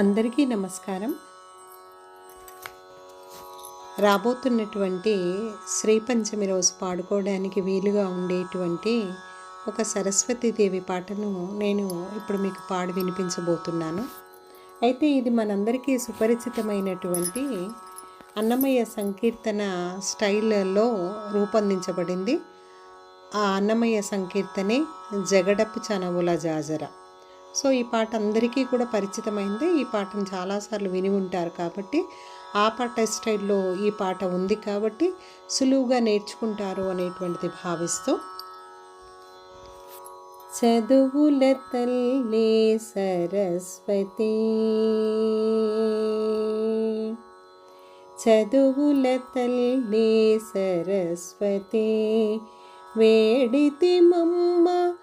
అందరికీ నమస్కారం. రాబోతున్నటువంటి శ్రీ పంచమి రోజు పాడుకోవడానికి వీలుగా ఉండేటువంటి ఒక సరస్వతీదేవి పాటను నేను ఇప్పుడు మీకు పాడి వినిపించబోతున్నాను. అయితే ఇది మనందరికీ సుపరిచితమైనటువంటి అన్నమయ్య సంకీర్తన స్టైల్లో రూపొందించబడింది. ఆ అన్నమయ్య సంకీర్తనే జగడపు చనవుల జాజర. సో ఈ పాట అందరికీ కూడా పరిచితమైంది. ఈ పాటను చాలాసార్లు విని ఉంటారు కాబట్టి ఆ పాట స్టైల్లో ఈ పాట ఉంది కాబట్టి సులువుగా నేర్చుకుంటారు అనేటువంటిది భావిస్తూ. చదువుల తల్లి సరస్వతి. చదువుల తల్లి సరస్వతి. వేడితి మమ్మ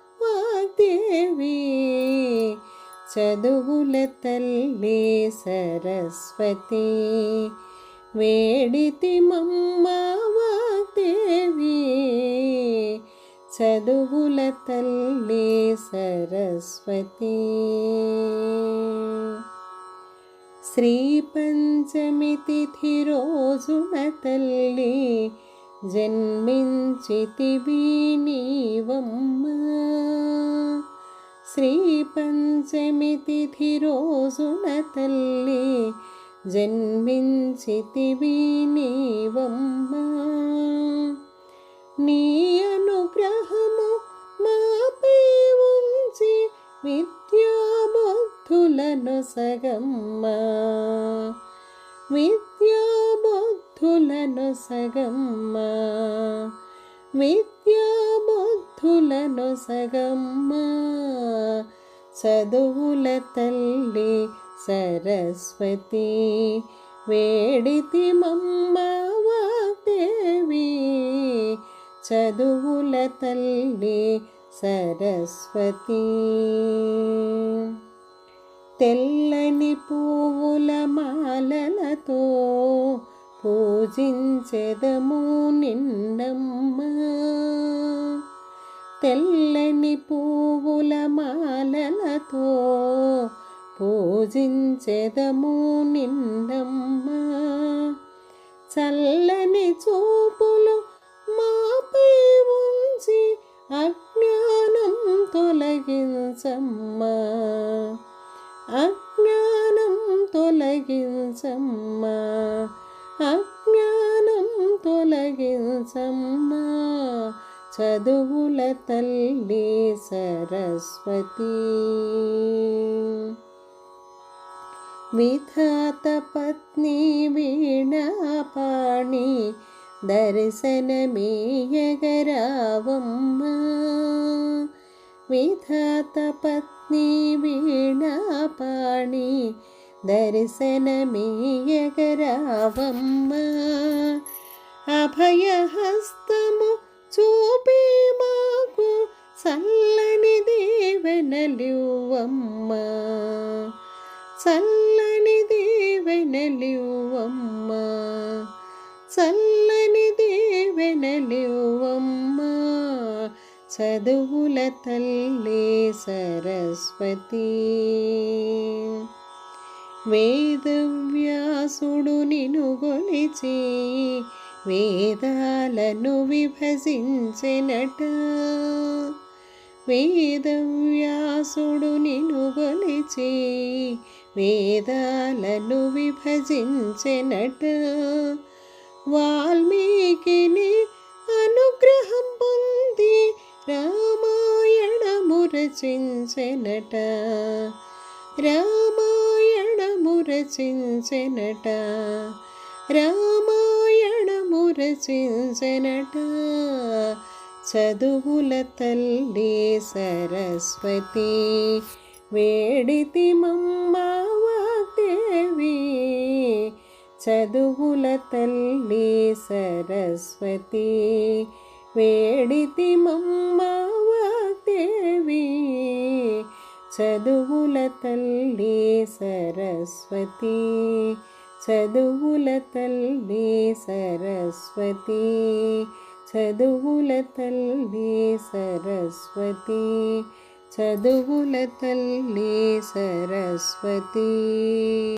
చదువుల తల్లి సరస్వతి. వేడితి మమ్మ చదువుల తల్లి సరస్వతి. శ్రీ పంచమి తిథి రోజున తల్లి జన్మించితివి నీవమ్మ. శ్రీ పంచ పంచమి తిథి రోజున తల్లి జన్మించితివి నీవమ్మ. నీ అనుగ్రహము మాపై ఉంచి విద్యాబుద్ధులను సగమ్మ. విద్యాబుద్ధులను సగమ్మ. విద్యాబుద్ధులను సగమ్మ. చదువుల తల్లి సరస్వతి వేడితి మమ్మ వాగ్దేవి చదువుల తల్లి సరస్వతి. తెల్లని పువ్వుల మాలలతో పూజించెదము నిన్నమ్మా. తెల్లని పువ్వుల మాలలతో పూజించెదము నిన్నమ్మ. చల్లని చూపులు మాపై ఉంచి అజ్ఞానం తొలగించమ్మా. అజ్ఞానం తొలగించమ్మా. అజ్ఞానం తొలగించమ్మా. చదువుల తల్లి సరస్వతి విధాత పత్ని వీణాపాణి దర్శనమేయగరావమ్మా విధాత పత్ని వీణాపాణి దర్శనమేయగరావమ్మా అభయహస్తము చూపి మాకు చల్లని దీవెనలివ్వమ్మా. చల్లని దీవెనలివ్వమ్మా. చల్లని దీవెనలివ్వమ్మా. చదువుల తల్లి సరస్వతి. వేదవ్యాసుడు నిను గొలిచి వేదాలను విభజించెనట. వేదవ్యాసుడు నిను గొలిచి వేదాలను విభజించెనట. వాల్మీకిని అనుగ్రహం పొంది రామాయణము రచించెనట. రామాయణము రచించెనట. రామా మురసించనట చదువుల తల్లి సరస్వతి. వేడితి మమ్మ వాగ్దేవి చదువుల తల్లి సరస్వతి. వేడితి మమ్మ వాగ్దేవి చదువుల తల్లి సరస్వతి. చదువుల తల్లి సరస్వతి చదువుల తల్లి సరస్వతి చదువుల తల్లి సరస్వతి.